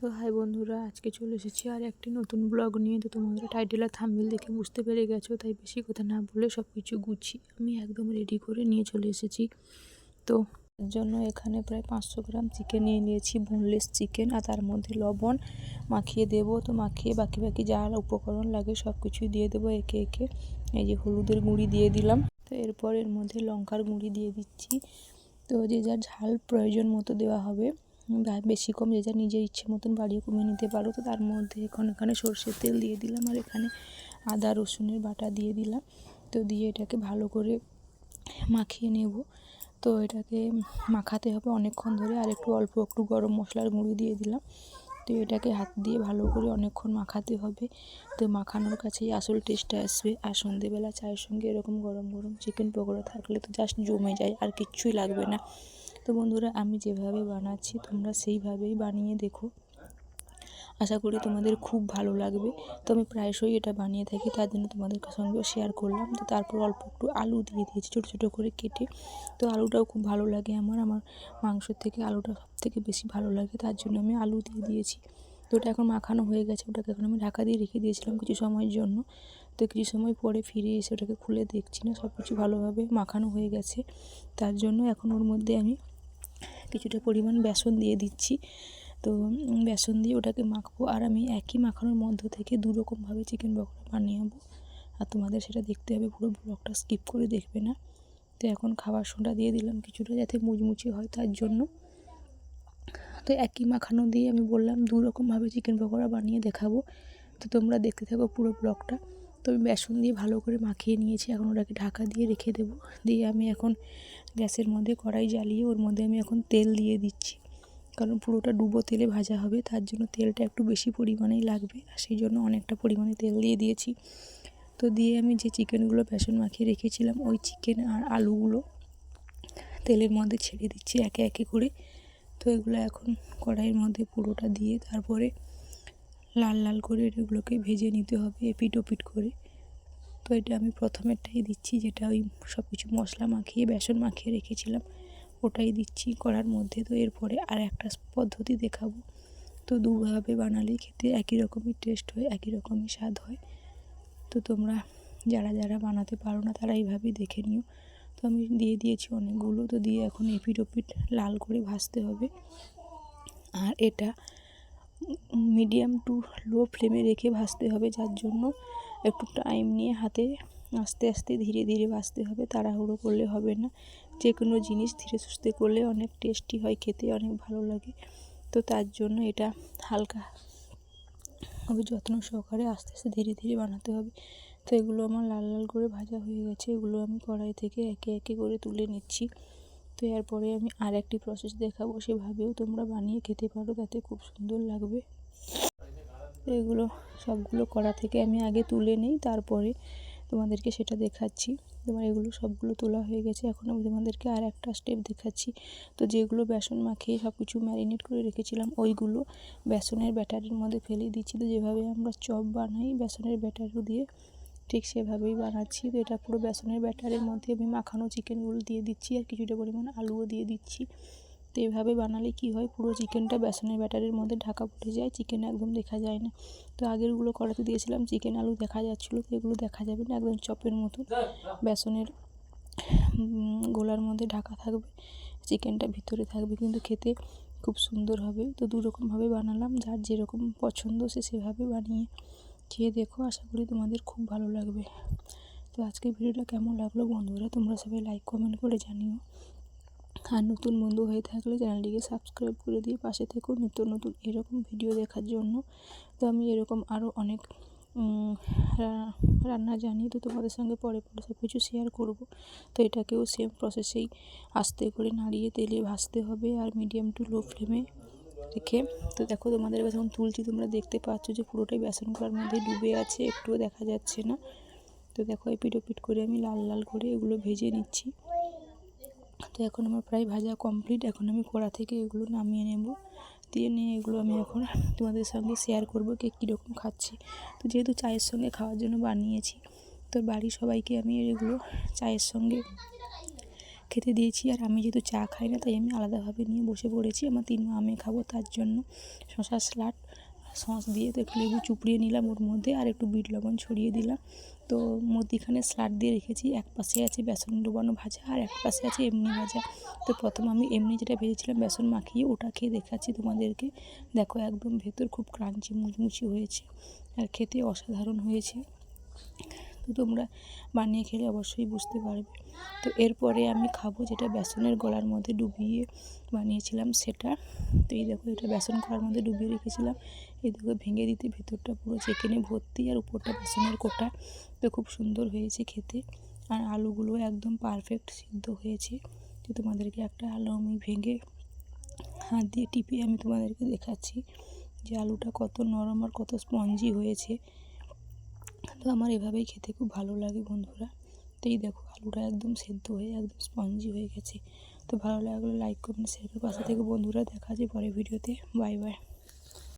তো হাই বন্ধুরা, আজকে চলে এসেছি আর একটি নতুন ব্লগ নিয়ে। তো তোমরা টাইটেল আর থাম্বনেল দেখে বুঝতে পেরে গেছো, তাই বেশি কথা না বলে সব কিছু গুছিয়ে আমি একদম রেডি করে নিয়ে চলে এসেছি। তো জন্য এখানে প্রায় পাঁচশো গ্রাম চিকেন নিয়ে নিয়েছি বোনলেস চিকেন আর তার মধ্যে লবণ মাখিয়ে দেব। তো মাখিয়ে বাকি বাকি যা উপকরণ লাগে সব কিছুই দিয়ে দেবো একে একে। এই যে হলুদের গুঁড়ি দিয়ে দিলাম। তো এরপর এর মধ্যে লঙ্কার গুঁড়ি দিয়ে দিচ্ছি। তো যে যার ঝাল প্রয়োজন মতো দেওয়া হবে। বেশি কম যে যার নিজের ইচ্ছে মতন বাড়িয়ে কমিয়ে নিতে পারো। তো তার মধ্যে এখন এখানে সর্ষের তেল দিয়ে দিলাম আর এখানে আদা, রসুনের বাটা দিয়ে দিলাম। তো দিয়ে এটাকে ভালো করে মাখিয়ে নেব। তো এটাকে মাখাতে হবে অনেকক্ষণ ধরে আর একটু অল্প একটু গরম মশলার গুঁড়ি দিয়ে দিলাম। তো এটাকে হাত দিয়ে ভালো করে অনেকক্ষণ মাখাতে হবে। তো মাখানোর কাছেই আসল টেস্টটা আসবে। আর সন্ধেবেলা চায়ের সঙ্গে এরকম গরম গরম চিকেন পকোড়া থাকলে তো জাস্ট জমে যায়, আর কিচ্ছুই লাগবে না। তো বন্ধুরা, আমি যেভাবে বানাচ্ছি তোমরা সেইভাবেই বানিয়ে দেখো। আশা করি তোমাদের খুব ভালো লাগবে। তো আমি প্রায়শই এটা বানিয়ে থাকি, তার জন্য তোমাদের সঙ্গেও শেয়ার করলাম। তো তারপর অল্প একটু আলু দিয়ে দিয়েছি, ছোটো ছোটো করে কেটে। তো আলুটাও খুব ভালো লাগে আমার আমার মাংসের থেকে আলুটা সব থেকে বেশি ভালো লাগে, তার জন্য আমি আলু দিয়ে দিয়েছি। তো ওটা এখন মাখানো হয়ে গেছে, ওটাকে এখন আমি ঢাকা দিয়ে রেখে দিয়েছিলাম কিছু সময়ের জন্য। তো কিছু সময় পরে ফিরে এসে ওটাকে খুলে দেখছি না সব কিছু ভালোভাবে মাখানো হয়ে গেছে। তার জন্য এখন ওর মধ্যে আমি কিছুটা পরিমাণ বেসন দিয়ে দিচ্ছি। তো বেসন দিয়ে ওটাকে মাখবো আর আমি একই মাখানোর মধ্য থেকে দু রকমভাবে চিকেন পকোড়া বানিয়েবো। আর তোমাদের সেটা দেখতে হবে, পুরো ব্লগটা স্কিপ করে দেখবে না। তো এখন খাবার সোডা দিয়ে দিলাম কিছুটা যাতে মুচমুচি হয় তার জন্য। তো একই মাখানো দিয়ে আমি বললাম দু রকমভাবে চিকেন পকোড়া বানিয়ে দেখাবো। তো তোমরা দেখতে থাকো পুরো ব্লগটা তো আমি বেসন দিয়ে ভালো করে মাখিয়ে নিয়েছি। এখন ওটাকে ঢাকা দিয়ে রেখে দেবো। দিয়ে আমি এখন গ্যাসের মধ্যে কড়াই জ্বালিয়ে ওর মধ্যে আমি এখন তেল দিয়ে দিচ্ছি। কারণ পুরোটা ডুবো তেলে ভাজা হবে, তার জন্য তেলটা একটু বেশি পরিমাণেই লাগবে। আর সেই জন্য অনেকটা পরিমাণে তেল দিয়ে দিয়েছি। তো দিয়ে আমি যে চিকেনগুলো বেসন মাখিয়ে রেখেছিলাম, ওই চিকেন আর আলুগুলো তেলের মধ্যে ছেড়ে দিচ্ছি একে একে করে। তো এগুলো এখন কড়াইয়ের মধ্যে পুরোটা দিয়ে তারপরে লাল লাল করে এগুলোকে ভেজে নিতে হবে, এপিট ওপিট করে। তো এটা আমি প্রথমেরটাই দিচ্ছি, যেটা ওই সব কিছু মশলা মাখিয়ে, বেসন মাখিয়ে রেখেছিলাম, ওটাই দিচ্ছি করার মধ্যে। তো এরপরে আর একটা পদ্ধতি দেখাবো। তো দুভাবে বানালেই খেতে একই রকমই টেস্ট হয়, একই রকমই স্বাদ হয়। তো তোমরা যারা যারা বানাতে পারো না, তারা এইভাবেই দেখে নিও। তো আমি দিয়ে দিয়েছি অনেকগুলো, তো দিয়ে এখন এপিট ওপিট লাল করে ভাজতে হবে। আর এটা মিডিয়াম টু লো ফ্লেমে রেখে ভাজতে হবে, যার জন্য একটু টাইম নিয়ে হাতে আস্তে আস্তে ধীরে ধীরে ভাজতে হবে। তাড়াহুড়ো করলে হবে না। যে কোনো জিনিস ধীরে সুস্থে করলে অনেক টেস্টি হয়, খেতে অনেক ভালো লাগে। তো তার জন্য এটা হালকা হবে, যত্ন সহকারে আস্তে আস্তে ধীরে ধীরে বানাতে হবে। তো এগুলো আমার লাল লাল করে ভাজা হয়ে গেছে। এগুলো আমি কড়াই থেকে একে একে করে তুলে নিচ্ছি। তো এরপরে আমি আর একটি প্রসেস দেখাবো, সেভাবেও তোমরা বানিয়ে খেতে পারো, তাতে খুব সুন্দর লাগবে। তো এগুলো সবগুলো কড়া থেকে আমি আগে তুলে নিই, তারপরে তোমাদেরকে সেটা দেখাচ্ছি। তোমার এগুলো সবগুলো তোলা হয়ে গেছে এখন আমি তোমাদেরকে আর একটা স্টেপ দেখাচ্ছি। তো যেগুলো বেসন মাখিয়ে সব কিছু ম্যারিনেট করে রেখেছিলাম, ওইগুলো বেসনের ব্যাটারির মধ্যে ফেলে দিচ্ছি। তো যেভাবে আমরা চপ বানাই, বেসনের ব্যাটারি দিয়ে ঠিক সেভাবেই বানাচ্ছি। তো এটা পুরো বেসনের ব্যাটারের মধ্যে আমি মাখানো চিকেনগুলো দিয়ে দিচ্ছি আর কিছুটা পরিমাণ আলুও দিয়ে দিচ্ছি। তো এভাবে বানালে কি হয়, পুরো চিকেনটা বেসনের ব্যাটারের মধ্যে ঢাকা পড়ে যায় চিকেন একদম দেখা যায় না। তো আগেরগুলো করাতে দিয়েছিলাম চিকেন আলু দেখা যাচ্ছিল, তো এগুলো দেখা যাবে না, একদম চপের মতন বেসনের গোলার মধ্যে ঢাকা থাকবে চিকেনটা ভিতরে থাকবে, কিন্তু খেতে খুব সুন্দর হবে। তো দু রকমভাবে বানালাম, যার যেরকম পছন্দ সে সেভাবে বানিয়ে খেয়ে দেখো, আশা করি তোমাদের খুব ভালো লাগবে। তো আজকের ভিডিওটা কেমন লাগল বন্ধুরা, তোমরা সবাই লাইক কমেন্ট করে জানিও। আর নতুন বন্ধু হয়ে থাকলে চ্যানেলটিকে সাবস্ক্রাইব করে দিয়ে পাশে থেকেও নিত্য নতুন এরকম ভিডিও দেখার জন্য। তো আমি এরকম আরও অনেক রান্না জানি, তো তোমাদের সঙ্গে পরে পরে সব কিছু শেয়ার করব। তো এটাকেও সেম প্রসেসেই আস্তে করে নাড়িয়ে তেলে ভাজতে হবে, আর মিডিয়াম টু লো ফ্লেমে রেখে তো দেখো তোমাদের যখন তুলছি, তোমরা দেখতে পাচ্ছ যে পুরোটাই বেসন করার মধ্যে ডুবে আছে, একটুও দেখা যাচ্ছে না। তো দেখো এপিট ওপিট করে আমি লাল লাল করে এগুলো ভেজে নিচ্ছি। তো এখন আমার প্রায় ভাজা কমপ্লিট এখন আমি কড়া থেকে এগুলো নামিয়ে নেব। দিয়ে নিয়ে এগুলো আমি এখন তোমাদের সঙ্গে শেয়ার করব কে কীরকম খাচ্ছি। তো যেহেতু চায়ের সঙ্গে খাওয়ার জন্য বানিয়েছি, তো বাড়ির সবাইকে আমি এগুলো চায়ের সঙ্গে খেতে দিয়েছি আর আমি যেহেতু চা খাই না, তাই আমি আলাদাভাবে নিয়ে বসে পড়েছি। আমার তিন আমি খাব, তার জন্য শশার স্যালাড সস দিয়ে তো একটু লেবু চুপড়িয়ে নিলাম ওর মধ্যে আর একটু বিট লবণ ছড়িয়ে দিলাম। তো মধ্যিখানে স্যালাড দিয়ে রেখেছি, এক পাশে আছে বেসন ডোবানো ভাজা আর এক পাশে আছে এমনি ভাজা। তো প্রথম আমি এমনি যেটা ভেজেছিলাম বেসন মাখিয়ে ওটা খেয়ে দেখাচ্ছি তোমাদেরকে। দেখো একদম ভেতর খুব ক্রাঞ্চি, মুচমুচি হয়েছে আর খেতে অসাধারণ হয়েছে। তোমরা বানিয়ে খেলে অবশ্যই বুঝতে পারবে। তো এরপরে আমি খাব যেটা বেসনের গলার মধ্যে ডুবিয়ে বানিয়েছিলাম সেটা। তো এই দেখো, এটা বেসন কলার মধ্যে ডুবিয়ে রেখেছিলাম। এই দেখো, ভেঙে দিতে ভেতরটা পুরো চিকেনে ভর্তি আর উপরটা বেসনের কোটা। তো খুব সুন্দর হয়েছে খেতে। আর আলুগুলো একদম পারফেক্ট সিদ্ধ হয়েছে। তো তোমাদেরকে একটা আলু আমি ভেঙে হাত দিয়ে টিপে আমি তোমাদেরকে দেখাচ্ছি যে আলুটা কত নরম আর কত স্পঞ্জি হয়েছে। তো আমার এভাবেই খেতে খুব ভালো লাগে বন্ধুরা। তো এই দেখো আলুটা একদম সেদ্ধ হয়ে, একদম স্পঞ্জি হয়ে গেছে। তো ভালো লাগলে লাইক কমেন্ট শেয়ার করে পাশে থেকে বন্ধুরা দেখা যায় পরে ভিডিওতে বাই বাই